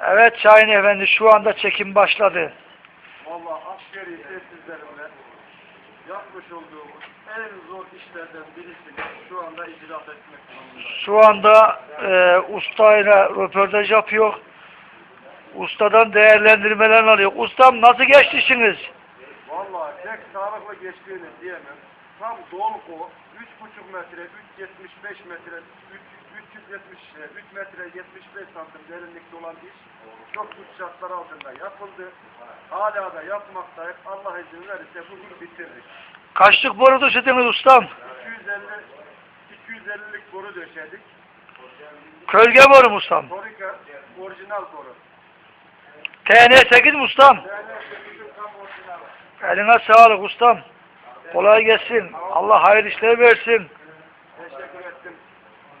Evet Şahin Efendi şu anda çekim başladı. Valla askeri tesislerimde yapmış olduğumuz en zor işlerden birisini şu anda icraat etmek durumundayım. Şu anda e, ustayla röportaj yapıyor. Ustadan değerlendirmeler alıyor. Ustam nasıl geçti işiniz? Valla pek sağlıklı geçtiğini diyemem. Tam dolgu 3,5 metre, 3,75 metre, 3, 370, 3 metre 75 santim derinlikte olan iş çok güç şartlar altında yapıldı. Hala da yapmaktayız. Allah izin verirse bugün bitirdik. Kaçlık boru döşediniz ustam? 250 250'lik boru döşedik. Kölge boru mu ustam? Torika orijinal boru. TN8 mi ustam? Yani bizim tam orijinal. Eline sağlık ustam. Kolay gelsin. Allah hayırlı işler versin.